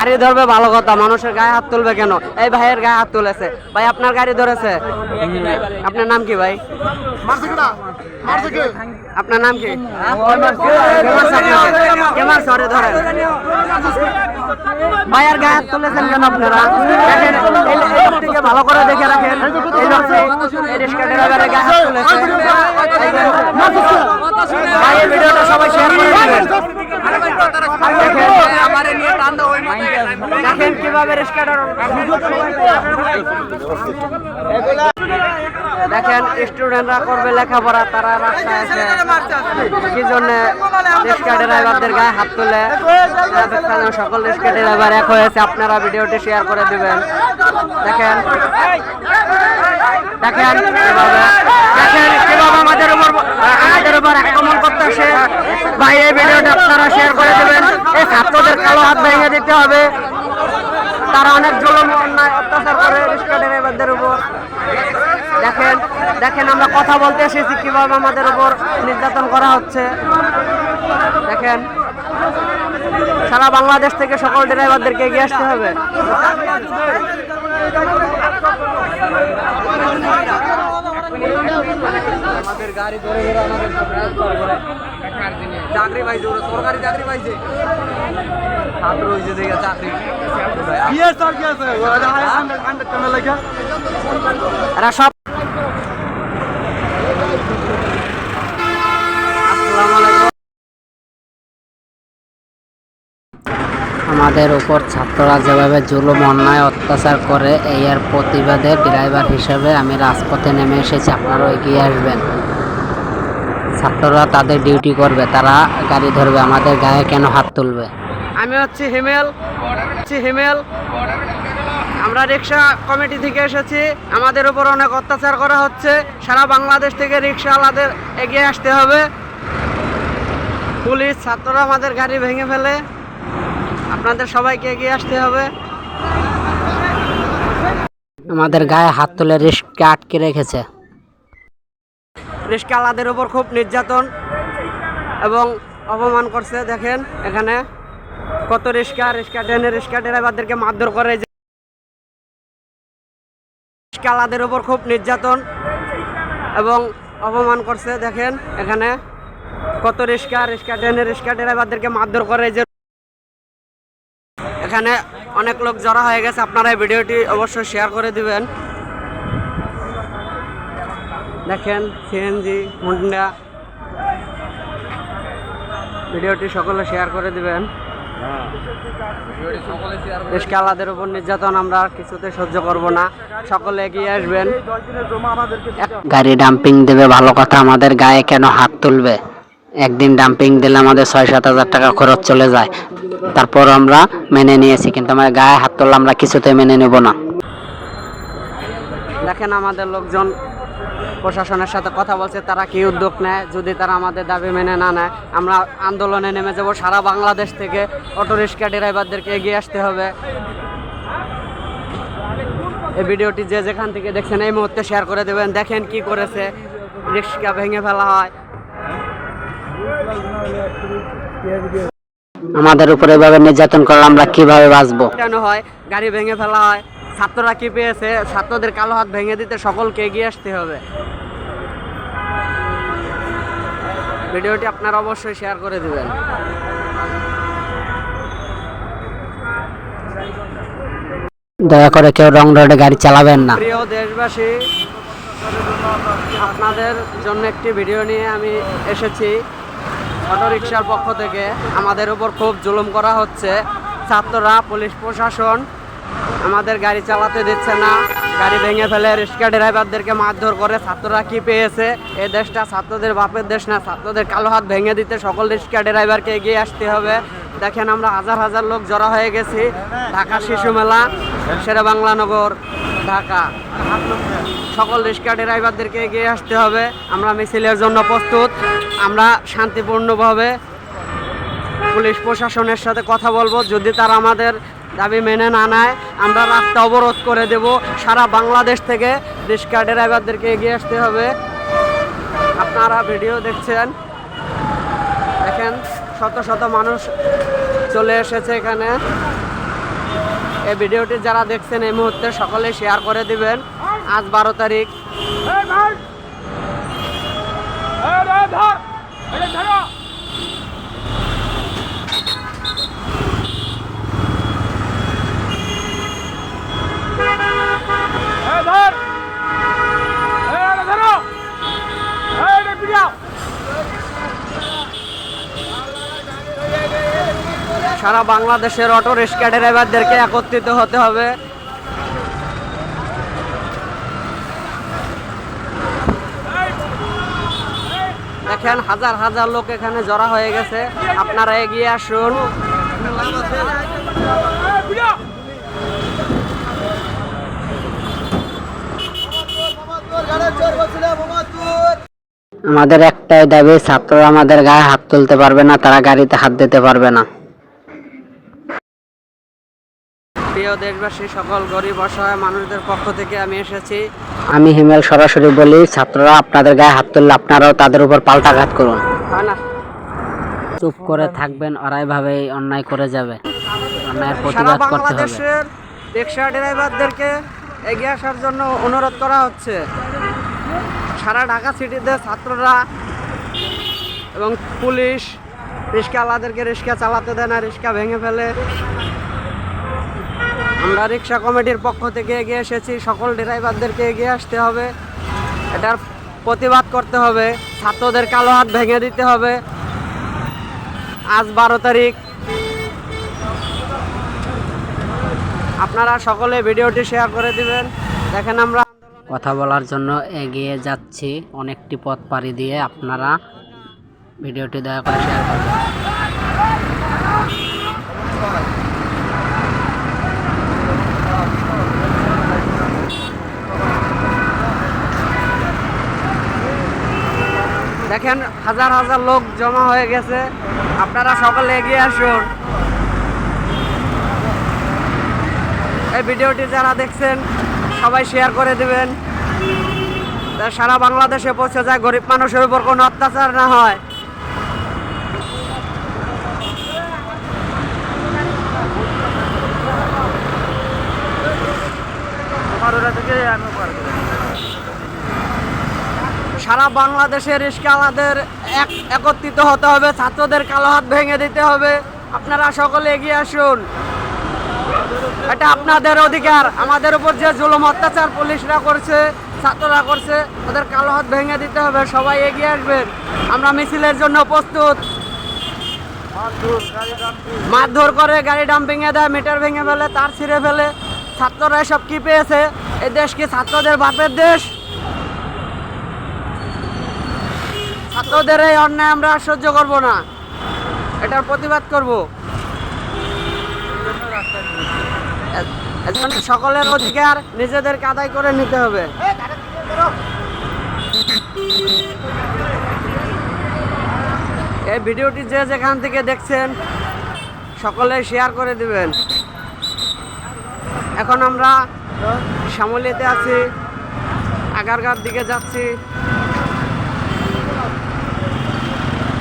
গাড়ি ধরবে, ভালো কথা। মানুষের গায়ে হাত তুলবে কেন? এই ভাইয়ের গায়ে হাত তুলেছে। ভাই, আপনার গাড়ি ধরেছে? আপনার নাম কি ভাই? আপনার নাম কি? ভাইয়ের গায়ে হাত তুলেছেন কেন আপনারা? ভালো করে দেখে রাখেন। এই গায়ে হাত তুলেছে ভাই এই ভিডিওটা সবাই শেয়ার করে দিবেন দেখেন স্টুডেন্টরা করবে লেখাপড়া তারা রাস্তায় আছে। কি জন্য রিক্সা ড্রাইভারদের গায়ে হাত তুলে? সকল রিক্সা ড্রাইভার এক হয়েছে আপনারা ভিডিওটি শেয়ার করে দিবেন। দেখেন দেখেন দেখেন কীভাবে আমাদের উপর আমাদের উপর আক্রমণ করতেছে। ভাই এই ভিডিওটা আপনারা শেয়ার করে দেবেন। এই ছাত্রদের কালো হাত ভেঙে দিতে হবে। তারা অনেক জুলুম, অন্যায়, অত্যাচার করে রিক্সা ড্রাইভারদের উপর। দেখেন দেখেন আমরা কথা বলতে এসেছি কীভাবে আমাদের উপর নির্যাতন করা হচ্ছে। দেখেন, সারা বাংলাদেশ থেকে সকল ড্রাইভারদেরকে এগিয়ে আসতে হবে। আমাদের গাড়ি ধরে আমাদের চাকরি পাইছে ওরা সরকারি চাকরি পাইছে। ছাত্র হয়েছে দেখে চাকরি। সব আমাদের উপর ছাত্ররা যেভাবে জুলুম অন্যায় অত্যাচার করে এই এর প্রতিবাদে ড্রাইভার হিসেবে আমি রাজপথে নেমে এসেছি। আপনারাও এগিয়ে আসবেন। ছাত্ররা তাদের ডিউটি করবে তারা গাড়ি ধরবে আমাদের গায়ে কেন হাত তুলবে? আমি হচ্ছি হিমেল হচ্ছি হিমেল। আমরা রিক্সা কমিটি থেকে এসেছি আমাদের উপর অনেক অত্যাচার করা হচ্ছে সারা বাংলাদেশ থেকে রিক্সাওয়ালাদের এগিয়ে আসতে হবে। পুলিশ ছাত্ররা আমাদের গাড়ি ভেঙে ফেলে আপনাদের সবাইকে এগিয়ে আসতে হবে। আমাদের গায়ে হাত তুলে রিক্সা আটকে রেখেছে। রিক্সাওয়ালাদের ওপর খুব নির্যাতন এবং অপমান করছে, দেখেন এখানে। কত রিক্সা রিক্সা ট্রেনে রিক্সা ড্রাইভারদেরকে মারধর করে। যে রিক্সাওয়ালাদের উপর খুব নির্যাতন এবং অপমান করছে, দেখেন এখানে। কত রিক্সা রিক্সা ট্রেনে রিক্সা ড্রাইভারদেরকে মারধর করে। যে এখানে অনেক লোক জড়া হয়ে গেছে, আপনারা ভিডিওটি অবশ্যই শেয়ার করে দিবেন। দেখেন সিএনজি মুন্ডা। ভিডিওটি সকলে শেয়ার করে দিবেন। রিক্সাওয়ালাদের উপর নির্যাতন, আমরা কিছুতে সহ্য করব না। সকলে এগিয়ে আসবেন। গাড়ি ডাম্পিং দেবে, ভালো কথা। আমাদের গায়ে কেন হাত তুলবে? একদিন ডাম্পিং দিলে আমাদের ছয় সাত হাজার টাকা খরচ চলে যায়। তারপর আমরা মেনে নিয়েছি, কিন্তু আমার গায়ে হাত তুললে আমরা কিছুতে মেনে নেব না। দেখেন আমাদের লোকজন প্রশাসনের সাথে কথা বলছে, তারা কি উদ্যোগ নেয়? যদি তারা আমাদের দাবি মেনে না নেয়, আমরা আন্দোলনে নেমে যাব। সারা বাংলাদেশ থেকে অটো রিক্সা ড্রাইভারদেরকে এগিয়ে আসতে হবে। এই ভিডিওটি যে যেখান থেকে দেখছেন, এই মুহূর্তে শেয়ার করে দেবেন। দেখেন কি করেছে। রিক্সা ভেঙে ফেলা হয়। আমাদের উপরে এভাবে নির্যাতন করলে আমরা কীভাবে বাঁচবো? কেন হয়, গাড়ি ভেঙে ফেলা হয়। ছাত্ররা কি পেয়েছে? ছাত্রদের কালো হাত ভেঙে দিতে সকলকে এগিয়ে আসতে হবে। ভিডিওটি আপনারা অবশ্যই শেয়ার করে দিবেন। দয়া করে কেউ রং রোডে গাড়ি চালাবেন না। প্রিয় দেশবাসী আপনাদের জন্য একটি ভিডিও নিয়ে আমি এসেছি। অটোরিকশার পক্ষ থেকে। আমাদের উপর খুব জুলুম করা হচ্ছে। ছাত্ররা পুলিশ প্রশাসন আমাদের গাড়ি চালাতে দিচ্ছে না। গাড়ি ভেঙে ফেলে রিক্সা ড্রাইভারদেরকে মারধর করে ছাত্ররা কি পেয়েছে? এই দেশটা ছাত্রদের বাপের দেশ না, ছাত্রদের কালো হাত ভেঙে দিতে সকল রিক্সা ড্রাইভারকে এগিয়ে আসতে হবে। দেখেন আমরা হাজার হাজার লোক জড়া হয়ে গেছি। ঢাকা শিশু মেলা শেরে বাংলানগর ঢাকা। সকল রিক্সা ড্রাইভারদেরকে এগিয়ে আসতে হবে। আমরা মিছিলের জন্য প্রস্তুত। আমরা শান্তিপূর্ণভাবে পুলিশ প্রশাসনের সাথে কথা বলব। যদি তারা আমাদের দাবি মেনে না নেয়, আমরা রাস্তা অবরোধ করে দেব। সারা বাংলাদেশ থেকে রিক্সা ড্রাইভারদেরকে এগিয়ে আসতে হবে। আপনারা ভিডিও দেখছেন। দেখেন, শত শত মানুষ চলে এসেছে এখানে। এই ভিডিওটি যারা দেখছেন এই মুহূর্তে সকলে শেয়ার করে দিবেন। আজ বারো তারিখ। সারা বাংলাদেশের অটো রিক্সা ড্রাইভারদেরকে একত্রিত হতে হবে। দেখেন, হাজার হাজার লোক এখানে জড়া হয়ে গেছে। আপনারা এগিয়ে আসুন। আমাদের একটাই দাবি ছাত্ররা আমাদের গায়ে হাত তুলতে পারবে না তারা গাড়িতে হাত দিতে পারবে না। প্রিয় দেশবাসী সকল গরিব অসহায় মানুষদের পক্ষ থেকে আমি এসেছি। আমি হিমেল সরাসরি বলি ছাত্ররা আপনাদের গায়ে হাত তুললে আপনারাও তাদের উপর পাল্টাঘাত করুন। চুপ করে থাকবেন ওরাই ভাবে অন্যায় করে যাবে। অন্যায়ের প্রতিবাদ করতে হবে। রিক্সা ড্রাইভারদেরকে এগিয়ে আসার জন্য অনুরোধ করা হচ্ছে। সারা ঢাকা সিটিতে ছাত্ররা এবং পুলিশ রিক্সাওয়ালাদেরকে রিক্সা চালাতে দেয় না, রিক্সা ভেঙে ফেলে। আমরা রিক্সা কমিটির পক্ষ থেকে এগিয়ে এসেছি, সকল ড্রাইভারদেরকে এগিয়ে আসতে হবে। এটার প্রতিবাদ করতে হবে, ছাত্রদের কালো হাত ভেঙে দিতে হবে। আজ বারো তারিখ। আপনারা সকলে ভিডিওটি শেয়ার করে দিবেন। দেখেন আমরা কথা বলার জন্য এগিয়ে যাচ্ছি। অনেকটি পথ পাড়ি দিয়ে আপনারা ভিডিওটি দয়া করে শেয়ার করবেন। দেখেন হাজার হাজার লোক জমা হয়ে গেছে। আপনারা সকলে এগিয়ে আসুন। এই ভিডিওটি যারা দেখছেন সবাই শেয়ার করে দেবেন। সারা বাংলাদেশে পৌঁছে যায় গরিব মানুষের উপর কোনো অত্যাচার না হয়। সারা বাংলাদেশের রিস্কাওয়ালাদের এক একত্রিত হতে হবে ছাত্রদের কালো হাত ভেঙে দিতে হবে। আপনারা সকলে এগিয়ে আসুন। এটা আপনাদের অধিকার। আমাদের উপর যে জুলুম, অত্যাচার পুলিশরা করছে, ছাত্ররা করছে, ওদের কালো হাত ভেঙে দিতে হবে, সবাই এগিয়ে আসবেন। আমরা মিছিলের জন্য প্রস্তুত। মারধর করে গাড়ি ডাম্পিং এ দেয় মিটার ভেঙে ফেলে, তার ছিঁড়ে ফেলে। ছাত্ররা এসব কি পেয়েছে? এই দেশ কি ছাত্রদের বাপের দেশ? ছাত্রদের এই অন্যায় আমরা সহ্য করব না। এটার প্রতিবাদ করব এ- এজন্য সকলের অধিকার নিজেদেরকে আদায় করে নিতে হবে। এই ভিডিওটি যে যেখান থেকে দেখছেন, সকলে শেয়ার করে দিবেন। এখন আমরা শ্যামলিতে আছি, আগারগার দিকে যাচ্ছি।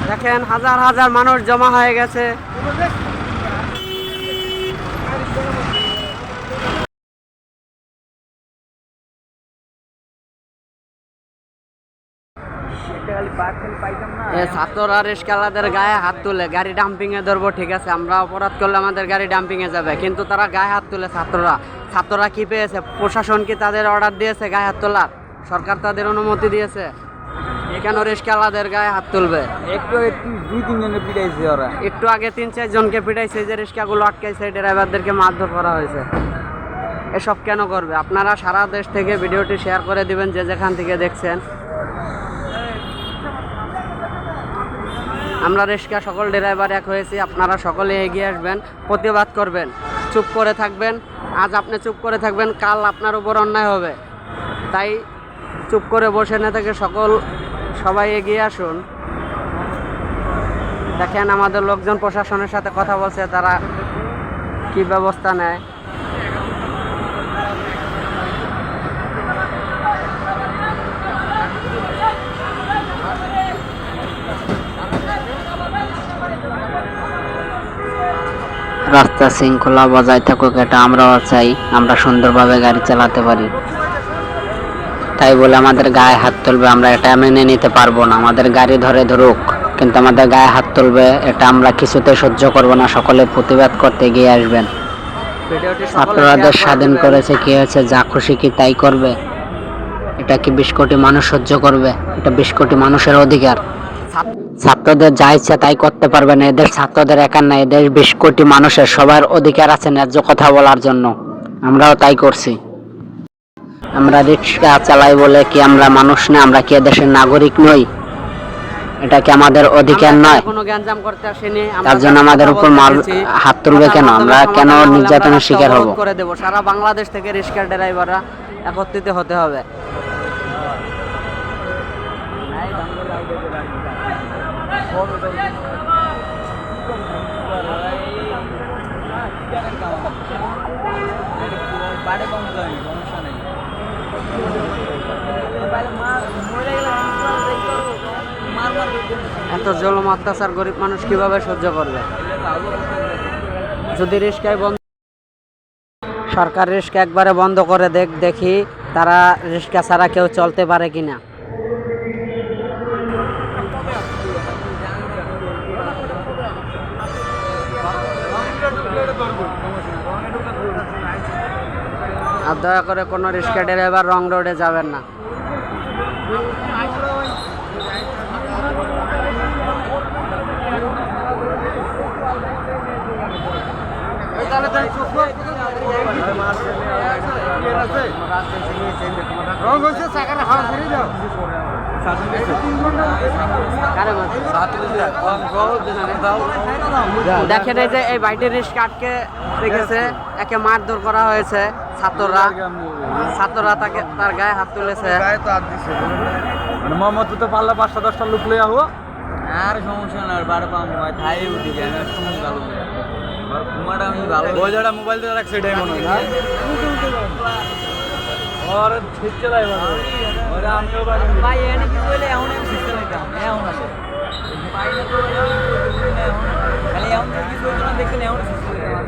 দেখেন হাজার হাজার মানুষ জমা হয়ে গেছে। ছাত্ররা রিস্কালাদের গায়ে হাত তুলে গাড়ি ডাম্পিং এ ধরবো ঠিক আছে? আমরা অপরাধ করলে আমাদের গাড়ি ডাম্পিং এ যাবে। কিন্তু তারা গায়ে হাত তুলে ছাত্ররা। ছাত্ররা কি পেয়েছে? প্রশাসন কি তাদের অর্ডার দিয়েছে গায়ে হাত তোলার? সরকার তাদের অনুমতি দিয়েছে। কেন রিস্কালাদের গায়ে হাত তুলবে? একটু একটু দুই তিন জনের পিটাইছে ওরা। একটু আগে তিন চার জনকে পিটাইছে যে রিক্সাগুলো আটকাইছে ড্রাইভারদেরকে মারধর করা হয়েছে। এসব কেন করবে? আপনারা সারা দেশ থেকে ভিডিওটি শেয়ার করে দিবেন যে যেখান থেকে দেখছেন। আমরা রিক্সা সকল ড্রাইভার এক হয়েছি, আপনারা সকলে এগিয়ে আসবেন, প্রতিবাদ করবেন। চুপ করে থাকবেন, আজ আপনি চুপ করে থাকবেন, কাল আপনার উপর অন্যায় হবে। তাই চুপ করে বসে না থেকে সকল, সবাই এগিয়ে আসুন। দেখেন আমাদের লোকজন প্রশাসনের সাথে কথা বলছে, তারা কি ব্যবস্থা নেয়? রাস্তা শৃঙ্খলা বজায় থাকুক এটা আমরাও চাই আমরা সুন্দরভাবে গাড়ি চালাতে পারি। তাই বলে আমাদের গায়ে হাত তুলবে আমরা এটা মেনে নিতে পারব না। আমাদের গাড়ি ধরে ধরুক কিন্তু আমাদের গায়ে হাত তুলবে এটা আমরা কিছুতে সহ্য করব না সকলে প্রতিবাদ করতে গিয়ে আসবেন। ভিডিওটি সকলে ছাত্ররা share দেশ স্বাধীন করেছে কি হয়েছে যা খুশি কি তাই করবে। এটা কি বিশ কোটি মানুষ সহ্য করবে? এটা বিশ কোটি মানুষের অধিকার। ছাত্রদের যা ইচ্ছা তাই করতে পারবে না। এদের ছাত্রদের একার না এদের বিশ কোটি মানুষের সবার অধিকার আছে ন্যায্য কথা বলার জন্য। আমরাও তাই করছি। আমরা রিক্সা চালাই বলে কি আমরা মানুষ না আমরা কি দেশের নাগরিক নই? এটা কি আমাদের অধিকার নয়? তার জন্য আমাদের উপর মাল হাত তুলবে কেন? আমরা কেন নির্যাতনের শিকার হব? করে দেব। সারা বাংলাদেশ থেকে রিক্সা ড্রাইভাররা একত্রিত হতে হবে। এত জলম, অত্যাচার গরিব মানুষ কীভাবে সহ্য করবে? যদি রিস্কায় বন্ধ সরকার রিস্ক একবারে বন্ধ করে দেখ দেখি তারা রিস্কা ছাড়া কেউ চলতে পারে কিনা। আর দয়া করে কোনো রিক্সা ড্রাইভার রং রোডে যাবেন না। দেখেন এই যে এই বাইটের রিস্কা আটকে রেখেছে, একে মারধর করা হয়েছে। ছাত্ররা ছাত্ররা তাকে তার গায়ে হাত তুলেছে। মানে মোহাম্মদ তো পারলে পাঁচটা দশটা লোক লইয়া হো আর সমস্যা না বার পাম ভাই থাই উঠি যায় না তুমি ভালো ঘুমাটা আমি ভালো ওই জায়গা মোবাইল দিয়ে রাখছে এটাই মনে হয় না ঠিক চালাই ওরা আমিও ভাই এনে কি বলে এখন আমি শিখতে লাগাম এখন আছে। ভাই না তো খালি এখন কি না দেখলে এখন শিখতে লাগাম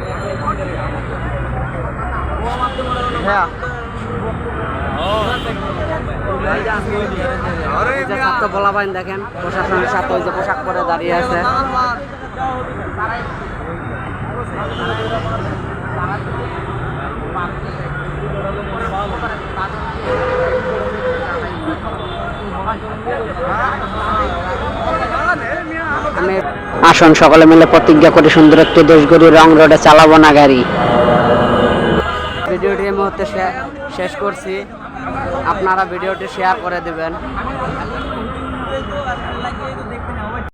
হয়। ছাত্র বলাবাইন দেখেন প্রশাসনের সাথে ওই যে পোশাক পরে দাঁড়িয়ে আছে। আমি আসুন সকলে মিলে প্রতিজ্ঞা করি সুন্দর একটি দেশ গড়ি রং রোডে চালাবো না গাড়ি। মুহূর্তে শেষ করছি। আপনারা ভিডিওটি শেয়ার করে দেবেন।